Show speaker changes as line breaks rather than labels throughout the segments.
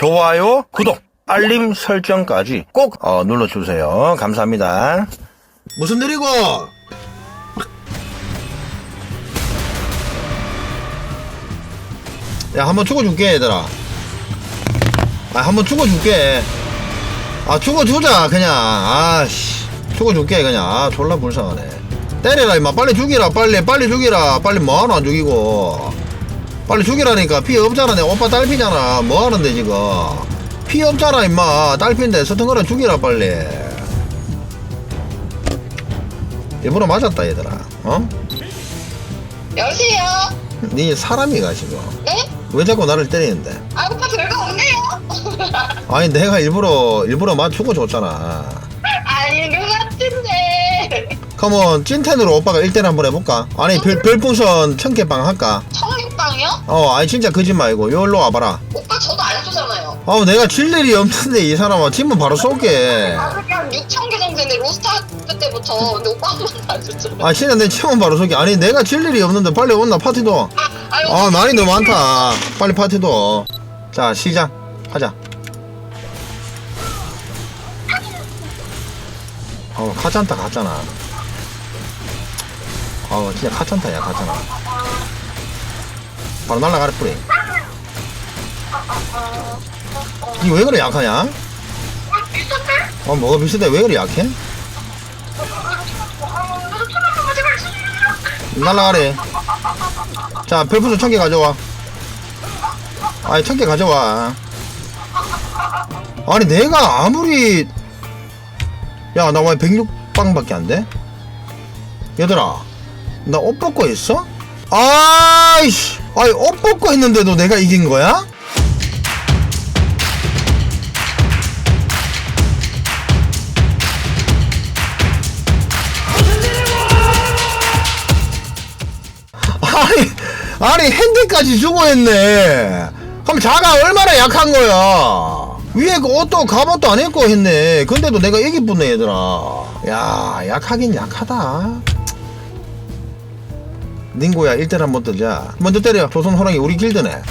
좋아요, 구독, 알림 설정까지 꼭 어, 눌러주세요. 감사합니다. 무슨 일이고? 야, 한번 죽어줄게, 얘들아. 아, 한번 죽어줄게. 아, 죽어주자, 그냥. 아씨. 죽어줄게, 그냥. 아, 졸라 불쌍하네. 때려라, 임마. 빨리 죽이라, 빨리, 빨리 죽이라. 빨리 뭐하노, 안 죽이고. 빨리 죽이라니까. 피 없잖아. 내 오빠 딸피잖아. 뭐하는데, 지금. 피 없잖아, 임마. 딸피인데, 서튼 죽이라, 빨리. 일부러 맞았다, 얘들아. 어?
여보세요?
니 사람이가, 지금.
네?
왜 자꾸 나를 때리는데?
아 오빠 별거 없네요.
아니, 내가 일부러, 일부러 맞 죽어줬잖아.
아닌 것 같은데.
그러면 찐텐으로 오빠가 1대1 한번 해볼까? 아니 별, 별풍선 천개빵 할까?
청육빵이요?
어 아니 진짜 거짓 말고. 여기로 와봐라.
오빠 저도 안 쏘잖아요.
아 내가 질 일이 없는데 이 사람아 지면 바로 쏠게.
가격이 한 6천 개 정도 했는데 로스타트 때부터 근데 오빠 한 번도 안 쏘잖아.
아 진짜 내 치면 바로 쏠게. 아니 내가 질 일이 없는데 빨리 온나 파티도?
아유,
아 말이 너무 많다. 빨리 파티도. 자 시작. 하자. 어 카짠타 갔잖아. 어 진짜 카짠타야 갔잖아 바로 날라가래 뿌리 니왜 그래 약하냐? 어 뭐가 비슷해 왜 그래 약해? 날라가래 자 별풍선 천 개 가져와 아니 천 개 가져와 아니 내가 아무리 야 나 왜 106방밖에 안 돼? 얘들아 나 옷 벗고 있어? 아이씨 아니 옷 벗고 있는데도 내가 이긴 거야? 아니, 아니, 핸드까지 주고 했네. 그럼 자가 얼마나 약한 거야? 위에 그 옷도 갑옷도 안 입고 했네. 근데도 내가 이기 뿐네, 얘들아. 야, 약하긴 약하다. 닝고야, 1대1 한번 뜨자. 먼저 때려. 조선 호랑이 우리 길드네.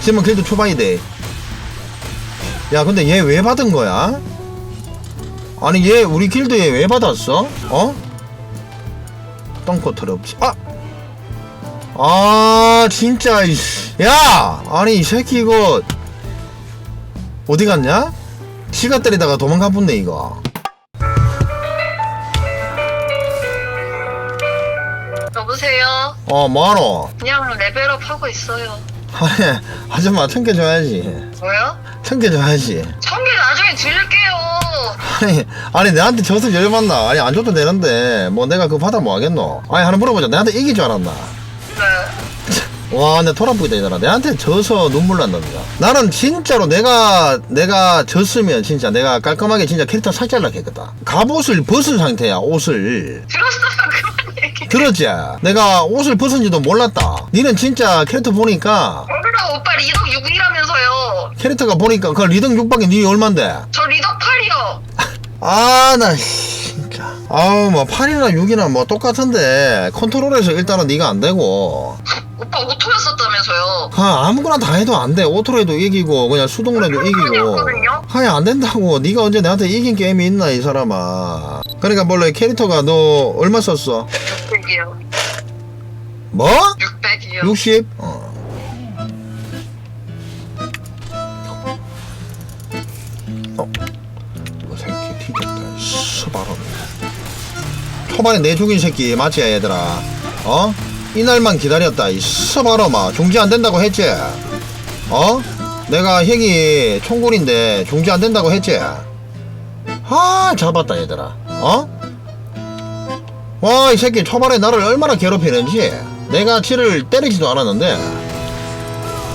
지금 길드 초반이 돼. 야, 근데 얘 왜 받은 거야? 아니, 얘 우리 길드에 왜 받았어? 어? 똥꼬 더럽지. 아! 아 진짜. 야 아니 이 새끼 이거 어디 갔냐? 시가 때리다가 도망가 본네 이거
여보세요?
어 뭐하노?
그냥 레벨업 하고 있어요.
아니 아줌마 청개 줘야지
뭐요?
청개 줘야지
천개 나중에 드릴게요.
아니 아니 내한테 져서 열받나 아니 안 줘도 되는데 뭐 내가 그거 받아 뭐 하겠노 아니 하나 물어보자 내한테 이길 줄 알았나
네.
와, 내 돌아보게 되잖아. 내한테 져서 눈물 난답니다. 나는 진짜로 내가, 내가 졌으면 진짜 내가 깔끔하게 진짜 캐릭터 삭제하려고 했거든. 갑옷을 벗은 상태야, 옷을.
들었어요 얘기.
들었지? 내가 옷을 벗은지도 몰랐다. 니는 진짜 캐릭터 보니까,
몰라 오빠 리덕 6이라면서요.
캐릭터가 보니까 그 리듬 6밖에 니 얼만데?
저 리덕 8이요.
아, 나, 씨, 진짜. 아우, 뭐, 8이나 6이나 뭐 똑같은데, 컨트롤에서 일단은 니가 안 되고,
오빠 오토였었다면서요.
아, 아무거나 다 해도 안 돼. 오토로 해도 이기고, 그냥 수동으로 해도 이기고.
아니었거든요?
하안 된다고. 네가 언제 나한테 이긴 게임이 있나, 이 사람아. 그러니까 원래 캐릭터가 너 얼마 썼어?
600이요.
뭐?
600이요.
60? 어. 어? 이거 새끼 뒤졌다. 수바로. 초반에 내 죽인 새끼 맞지, 얘들아? 어? 이날만 기다렸다. 이 스바로마. 중지 안 된다고 했지? 어? 내가 형이 총골인데 중지 안 된다고 했지? 아, 잡았다, 얘들아. 어? 와, 이 새끼 초반에 나를 얼마나 괴롭히는지. 내가 지를 때리지도 않았는데.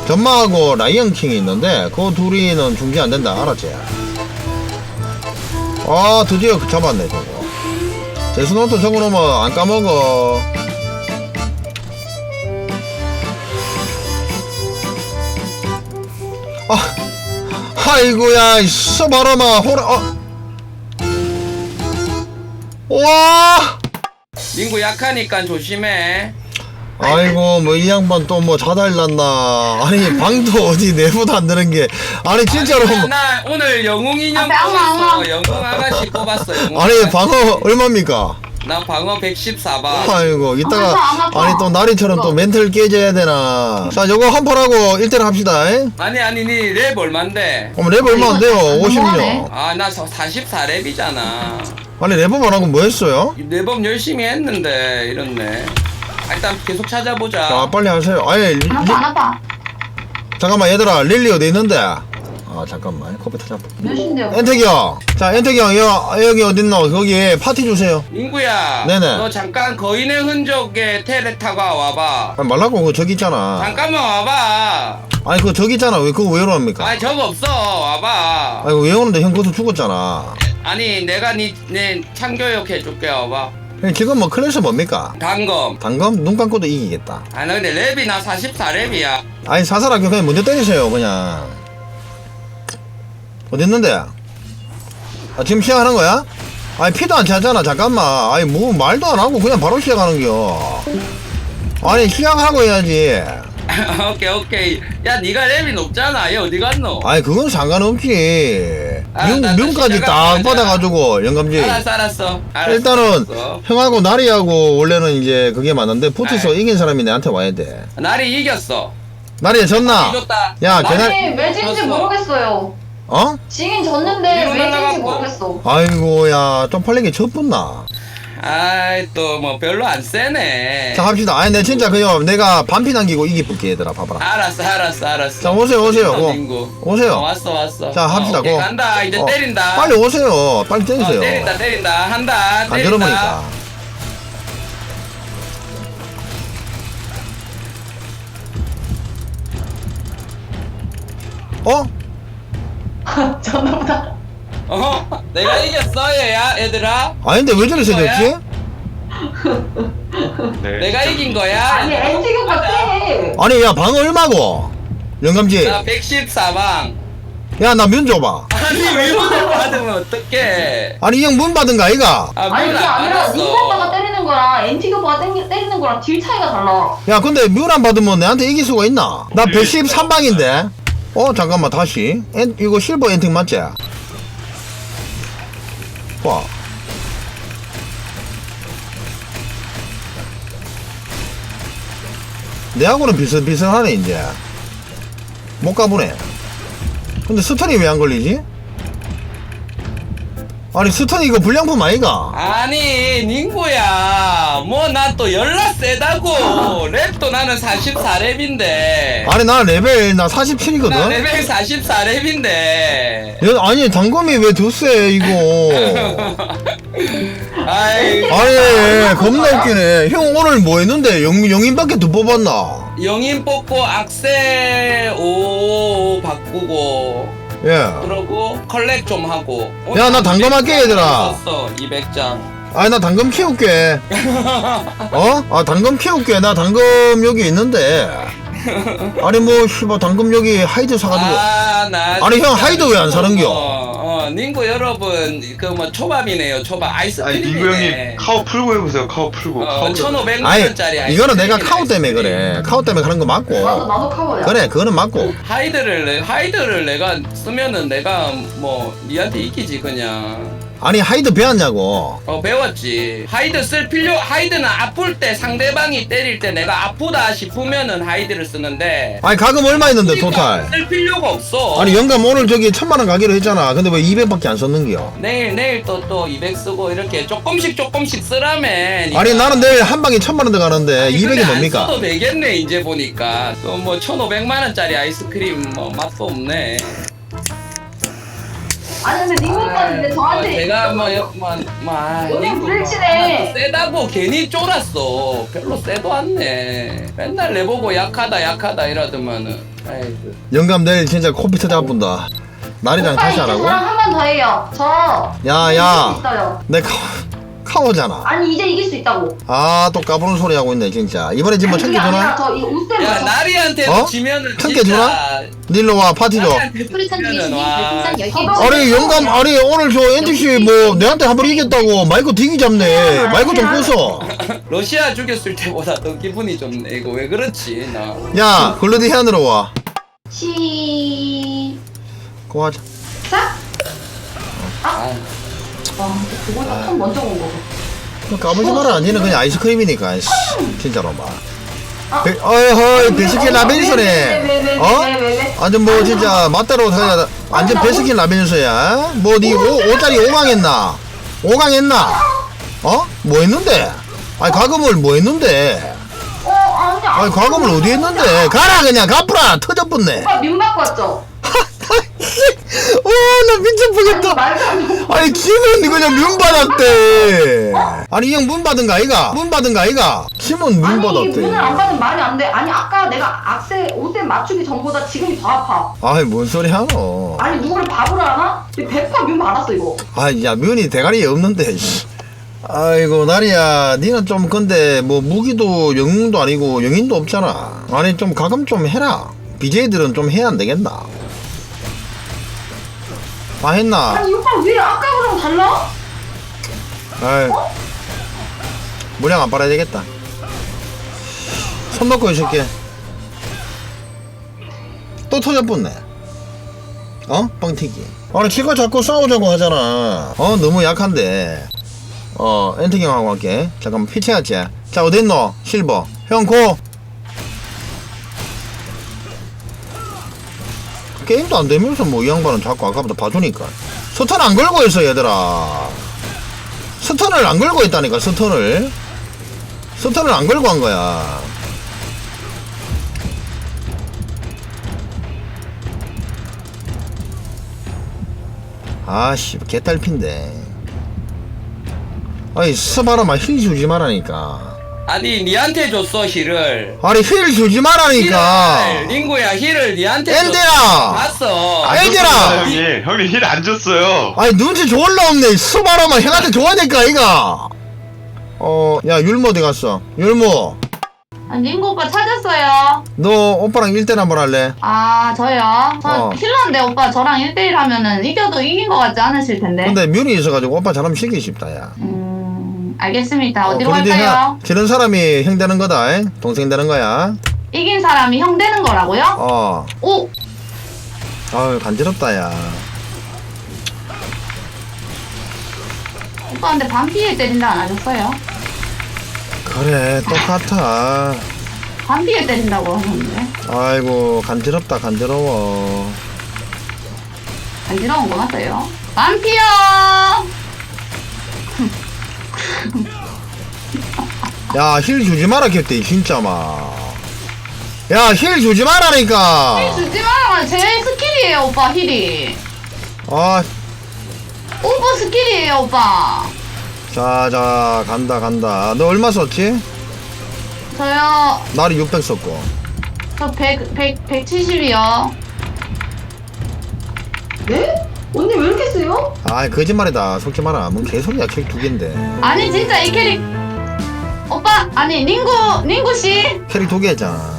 전마하고 라이언킹이 있는데 그 둘이는 중지 안 된다. 알았지? 아 드디어 잡았네 저거. 데스노트 적어놓으면 안 까먹어. 아 아이고야 이서바라마 호라 어. 와
링구 약하니까 조심해.
아이고 뭐 이 양반 또 뭐 자달 났나 아니 방도 어디 내부도 안 되는 게 아니 진짜로
아니, 나 오늘 영웅 인형
악마,
뽑았어. 영웅 아가씨 뽑았어. 영웅
아니
아가씨.
방어 얼마입니까?
나 방어 114방.
아이고
안
이따가
안 아파.
아니 또 나리처럼 또 멘탈 깨져야 되나 자 요거 한 판 하고 1대1 합시다 에?
아니 아니 니 랩 얼만데?
그럼 랩 얼마 안 돼요
안
50요
넘어가네.
아나 44랩이잖아.
아니 랩만 하고 뭐 했어요?
랩업 열심히 했는데 이렇네. 아, 일단 계속 찾아보자.
자 빨리 하세요 아니 리,
안 아파 안 아파
잠깐만 얘들아 릴리 어디 있는데 아 잠깐만 컴퓨터 잡
몇인데요?
엔택이 형 자 엔택이 형 여, 여기 어딨노 거기 파티 주세요
민구야.
네네.
너 잠깐 거인의 흔적에 테레 타고 와봐.
아니 말라고 그거 저기 있잖아
잠깐만 와봐.
아니 그거 저기 있잖아 왜 그거 왜 이러합니까
아니 저거 없어. 와봐.
아이고 왜 오는데 형 그것도 죽었잖아
아니 내가 니내 참교육 해줄게 와봐.
형 지금 뭐 클래스 뭡니까
단검.
단검 눈 감고도 이기겠다
아 나 근데 랩이 나 44랩이야.
아니 사살하게 그냥 먼저 때리세요 그냥 어딨는데 아 지금 시작하는 거야? 아니 피도 안 차잖아 잠깐만 아니 뭐 말도 안 하고 그냥 바로 시작하는 겨 아니 시작하고 해야지
오케이 오케이. 야 네가 랩이 높잖아. 얘 어디 갔노?
아니 그건 상관없지
아,
명,
나- 나
명까지
시작하고
딱
하자.
받아가지고 영감지
알았어 알았어. 알았어,
일단은
알았어.
형하고 나리하고 원래는 이제 그게 맞는데 붙어서
네.
이긴 사람이 내한테 와야 돼
날이 이겼어.
나리 졌나?
이겼다.
야, 걔네-
아니 왜 진지. 모르겠어요
어?
지긴 졌는데 왜
날아갔고.
모르겠어
아이고 야 쪽팔리게 졌붙나
아이 또 뭐 별로 안 세네.
자 합시다 아니 내 진짜 그요 내가 반피 남기고 이기볼게 얘들아 봐봐라
알았어 알았어 알았어.
자 오세요 오세요
어,
고.
민구.
오세요
어, 왔어 왔어.
자 합시다
어, 오케이,
고.
간다 이제
어,
때린다.
빨리 오세요 빨리 때리세요
어, 때린다 때린다 한다.
안
때린다.
들어보니까 어?
전화보다
어 내가 이겼어 얘야 얘들아.
아닌데 왜 저리 세졌지?
네.
내가 이긴 거야.
아니 엔티그 같아
아니 야 방 얼마고? 영감지
나 114방.
야 나 면 줘봐
아니 위로를 받으면 어떡해.
아니 이 형 문 받은 거 아이가?
아,
아니
문
그게
안
아니라
받았어.
닌텐도가 때리는 거랑 엔티그가 때리는 거랑 딜 차이가 달라
야 근데 문안 받으면 내한테 이길 수가 있나? 나 113방인데 어 잠깐만 다시 엔, 이거 실버 엔팅 맞지? 봐 내하고는 비슷비슷하네 이제 못 가보네 근데 스턴이 왜 안 걸리지? 아니 스턴이 이거 불량품 아이가?
아니 닝구야. 뭐나또 연락 세다고. 랩도 나는 44랩인데.
아니 나 레벨 나 47이거든?
나 레벨 44랩인데.
아니 단검이 왜 더세 이거?
아이.
아니 겁나 웃기네. 형 오늘 뭐 했는데? 영, 영인밖에 더 뽑았나?
영인 뽑고 악셀 오 바꾸고
예.
그러고 컬렉 좀 하고.
야, 나 단검할게, 얘들아.
썼어 200장.
아니 나 당금 키울게. 어? 아 당금 키울게. 나 당금 여기 있는데. 아니 뭐 씨발 당금 여기 하이드 사가지고.
아나
아니, 형, 하이드 왜안 사는겨?
어, 어 닝구 여러분 그 뭐 초밥이네요 초밥.
아니
아이스크림이네.
민구 형님 카우 풀고 해보세요. 카우 풀고.
어,
카우
1500만
아니
원짜리
이거는 내가 카우 때문에. 그래. 카우 때문에 그런 거 맞고.
나도 나도 카고야.
그래 그거는 맞고.
하이드를 내- 하이드를 내가 쓰면은 내가 뭐 니한테 이기지 그냥
아니 하이드 배웠냐고.
어 배웠지. 하이드 쓸 필요 하이드는 아플 때 상대방이 때릴 때 내가 아프다 싶으면은 하이드를 쓰는데.
아니 가금 얼마 있는데 토탈?
쓸 필요가 없어.
아니 영감 오늘 저기 천만 원 가기로 했잖아. 근데 왜 200밖에 안 썼는겨?
내일 내일 또 또 200 쓰고 이렇게 조금씩 조금씩 쓰라면
아니 나는 내일 한 방에 천만 원 들어가는데 200이
안
뭡니까?
써도 되겠네 이제 보니까. 또 뭐 1,500만 원짜리 아이스크림 뭐 맛도 없네
아니 근데 닌텐도가 근데
아,
저한테
제가 뭐, 여- 아, 닝구
불치네.
뭐, 세다고 괜히 쫄았어. 별로 세도 않네. 맨날 내 보고 약하다, 약하다 이러더만은. 아이고.
영감 내일 진짜 컴퓨터 잡은다 날이랑
오빠
다시
이제
하라고?
저랑 한 번 더 해요 저
야,
이길
야.
수 있어요
내 카, 카오잖아.
아니 이제 이길 수 있다고.
아 또 까부는 소리 하고 있네 진짜 이번에 지금 뭐
아니,
천개
그게 아니라
주나?
저이
야, 나리한테
어?
지면은
천개
진짜.
닐로 와 파티 줘
나리한테
프루선
지면은
예수님
와.
별풍선 10개
저도-
아니 영감 아니 오늘 저 NTC 뭐 내한테 한 번 이겼다고 마이크 디기 잡네. 마이크 좀 끄서
러시아 죽였을 때보다 더 기분이 좋네 이거 왜 그렇지? 나.
야 글로디 해안으로 와.
시작.
그거 하자.
아,
와, 그거는 좀 먼저 온 거고.
뭐 까불지 마라. 니는 그냥 아이스크림이니까 씨, 진짜로 막. 배- 어이 허이 베스킨 라빈스네. 어? 완전 뭐 진짜 맞다로 완전 베스킨 라빈스야. 뭐니 5짜리 5강 했나? 5강 했나? 어? 뭐 했는데? 아니 과금을 뭐 했는데?
어, 아니,
과금을 어디 했는데? 가라 그냥. 갚으라. 터져붙네.
오빠 민 받고 왔죠?
미쳐보겠다
말도 안 돼.
아니 김은 그냥 문 받았대 아니 이 형 문 받은 거 아이가 문 받은 거 아이가 김은 문
아니,
받았대
문을 안 받으면 말이 안 돼. 아니, 아까 내가 악세, 옷에 맞추기 전보다 지금이 더 아파.
아이 뭔 소리 하노
아니, 누구를 바보를 하나? 100%민 받았어, 이거.
아야 면이 대가리에 없는데 씨. 아이고 나리야 니는 좀 근데 뭐 무기도 영웅도 아니고 영인도 없잖아 아니 좀 가끔 좀 해라 BJ들은 좀 해야 안 되겠나 다 했나?
아니, 이 오빠 왜 아까랑 달라?
아이 물량 안 빨아야 되겠다. 손 놓고 있을게 또 터져붙네. 어? 뻥튀기. 아니 키가 자꾸 싸우자고 하잖아. 어 너무 약한데. 어 엔트경하고 할게. 잠깐만 피치했지 자 어딨노? 실버. 형고 게임도 안 되면서 뭐 이 양반은 자꾸 아까부터 봐주니까. 스턴 안 걸고 있어 얘들아. 스턴을 안 걸고 있다니까 스턴을. 스턴을 안 걸고 한 거야. 아씨 개딸핀데. 아니 스바라마 힐 주지 말라니까
아니 니한테 줬어 힐을
아니 힐 주지 말라니까
힐을 링구야 힐을 니한테
엔데야!
줬어 봤어
아, 엔젤아!
형님 형님 힐 안 줬어요
아니 눈치 졸라 없네 스바라마 형한테 줘야 될까 이가 어야 율무 어디 갔어 율무
아, 닝고 오빠 찾았어요.
너 오빠랑 1대1 한번 할래?
아, 저요? 저
어.
힐러인데 오빠 저랑 1대1 하면은 이겨도 이긴 것 같지 않으실 텐데.
근데 뮤이 있어가지고 오빠 잘하면 시키기 쉽다 야
음, 알겠습니다. 어디로
그런데
갈까요?
형, 지는 사람이 형 되는 거다 잉? 동생 되는 거야
이긴 사람이 형 되는 거라고요?
어
오!
아유 간지럽다 야
오빠 근데 반피에 때린다 안 하셨어요?
그래 똑같아
반피에 때린다고 하셨는데
아이고 간지럽다 간지러워
간지러운 거 맞아요? 반피요!
야 힐 주지 마라 겠대 진짜 막 야 힐 주지 마라니까.
힐 주지 마라. 제 스킬이에요 오빠 힐이.
아.
오빠 스킬이에요 오빠.
자 자 간다 간다. 너 얼마 썼지?
저요.
나리 600 썼고.
저 100, 100, 170이요. 네? 언니 왜 이렇게 세요?
아이 거짓말이다. 속지 마라 뭔 개소리야. 책두 갠데.
아니 진짜 이 캐릭. 오빠 아니 닝구 닝구씨.
캐릭 두 개잖아.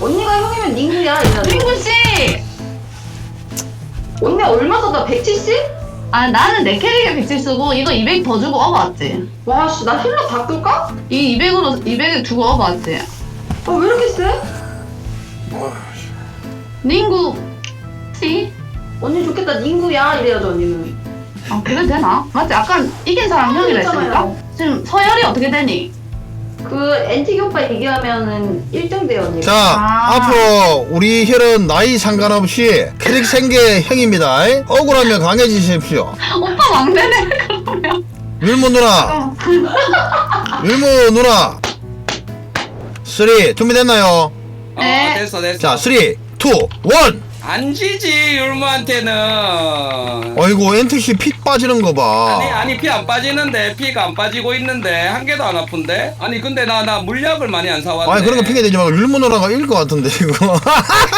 언니가 형이면 닝구야 이러잖아
닝구씨!
언니 얼마 썼다 170?
아 나는 내 캐릭에 170 쓰고 이거 200 더 주고 업어 왔지.
와씨 나 힐러 바꿀까?
이 200으로 200을 주고 업어 왔지.
아 왜 이렇게 세?
닝구 씨?
언니 좋겠다 닝구야 이래야죠 언니는
아 그래 되나? 맞지? 아까 이긴 사람 형이라 했으니까
있잖아요.
지금 서열이 어떻게 되니?
그 엔틱 오빠 얘기하면은 1등 돼요 언니
자
아.
앞으로 우리 혈은 나이 상관없이 캐릭 생계 형입니다 이? 억울하면 강해지십시오
오빠 막내네 그러면
율무 누나 율무 누나 3 준비됐나요?
네.
어 됐어 됐어
자3 2 1
안 지지 율무한테는.
어이구 엔트씨 핏 빠지는 거 봐.
아니 아니 피 안 빠지는데 피가 안 빠지고 있는데 한 개도 안 아픈데? 아니 근데 나 나 물약을 많이 안 사왔네.
아니 그런 거 핑계 대지 말고 율무 누나가 이길 것 같은데 이거.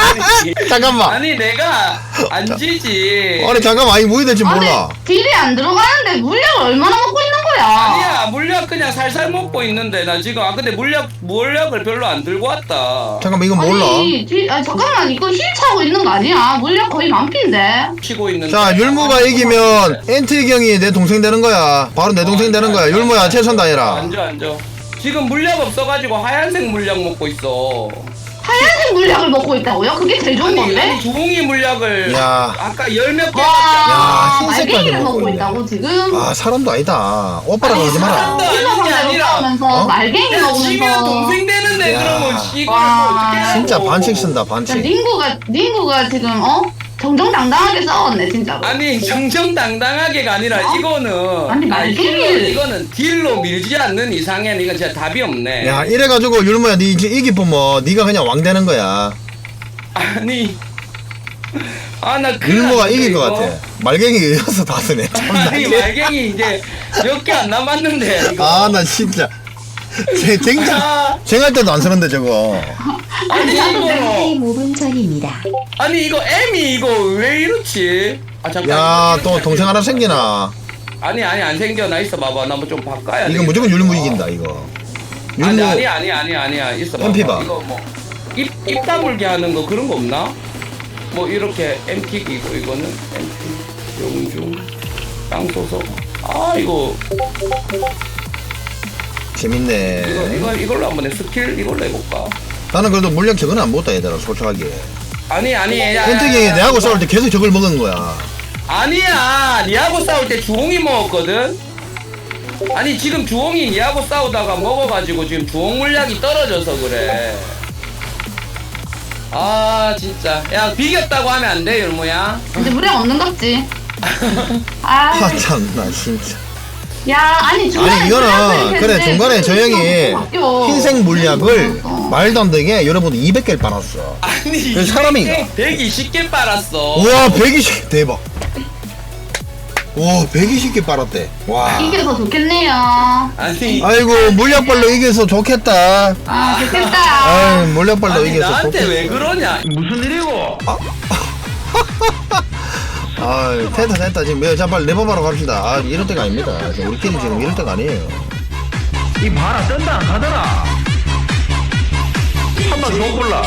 잠깐만.
아니 내가 안 지지.
아니 잠깐만. 아니 뭐 해야 될지 몰라.
아니 딜이 안 들어가는데 물약을 얼마나 먹고 거야?
아니야 물약 그냥 살살 먹고 있는데 나 지금 아 근데 물약 물약을 별로 안 들고 왔다.
잠깐만 이거 몰라.
아니, 뒤, 아니 잠깐만. 이거 힐 차고 있는 거 아니야? 물량 거의 만피인데.
치고 있는데.
자 율무가 이기면 엔트 경이 내 동생 되는 거야. 바로 내 동생 되는 거야. 율무야 최선 다해라.
앉아 앉아. 지금 물약 없어가지고 하얀색 물약 먹고 있어
하얀색 물약을 먹고 있다고요? 그게 제일 좋은
아니,
건데?
아니 주홍이 물약을
야.
아까 열몇개
와,
야, 흰색까지
말갱이를
먹고
먹고
있네.
있다고 지금?
아 사람도 아니다 오빠라 그러지 마라
사람도 아닌 게 아니라
싸우면서
어?
말갱이
야 지면
먹으면서
동생 되는데
야.
그러면 이걸
와.
뭐 어떻게 하라고
진짜 반칙 쓴다
야,
반칙
닝구가 닝구가 지금 어 정정당당하게 싸웠네 진짜로.
아니 정정당당하게가 아니라
어?
이거는
아니,
아니,
말갱이를-
딜로, 이거는 딜로 밀지 않는 이상에는 이건 진짜 답이 없네.
야 이래가지고 율무야 니 이제 이기면 니가 그냥 왕 되는 거야.
아니. 아나
율무가 이길 것 같아. 말갱이 여섯 다섯네.
아니 말갱이 이제 몇 개 안 남았는데 이거.
아나 진짜 제
아,
쟁할 때도 안 쓰는데 저거.
아니 이거.
5분 전입니다.
아니 이거 M이 이거 왜 이렇지? 아 잠깐
야
이거
또 동생 하나 생기나.
아니 아니 안 생겨. 나 있어 봐봐. 나 뭐 좀 바꿔야
이거
되겠다.
무조건 율무 이긴다 이거.
아니
율무
아니 아니 아니 아니야 있어 봐봐.
봐.
이거 뭐입입 다물게 하는 거 그런 거 없나? 뭐 이렇게 MT 이거 이거는? MT 용중 땅 쏘서. 아 이거 이거
재밌네.
이거 이걸로 한번 해 스킬 이걸로 해볼까?
나는 그래도 물량 저거는 안 먹었다 얘들아 솔직하게.
아니 아니 야,
엔트경이
야, 야,
내하고 싸울 때 계속 저걸 먹은 거야.
아니야 니하고 싸울 때 주홍이 먹었거든. 아니 지금 주홍이 니하고 싸우다가 먹어가지고 지금 주홍 물약이 떨어져서 그래. 아 진짜. 야 비겼다고 하면 안 돼 율무야?
이제 물량 없는 갑지. 아,
아 참나 진짜
야 아니 중간에
아니 이거는 그래 중간에 저 형이. 흰색 물약을
어.
말도 안 되게 여러분들 200개를 빨았어
아니
그 사람인가?
120개 빨았어
우와 120개 대박 와 120개 빨았대 와
이겨서 좋겠네요.
아니
아이고 물약발로 이겨서 좋겠다
아 좋겠다.
아이 물약발로
아니
이겨서
나한테
좋겠다
왜 그러냐 무슨 일이고
아 됐다 됐다 지금 자 빨리 내법하러 갑시다. 아 이럴 때가 아닙니다. 우리끼리 지금 이럴 때가 아니에요.
이 봐라 뜬다 안 가더라. 한 번 더 골라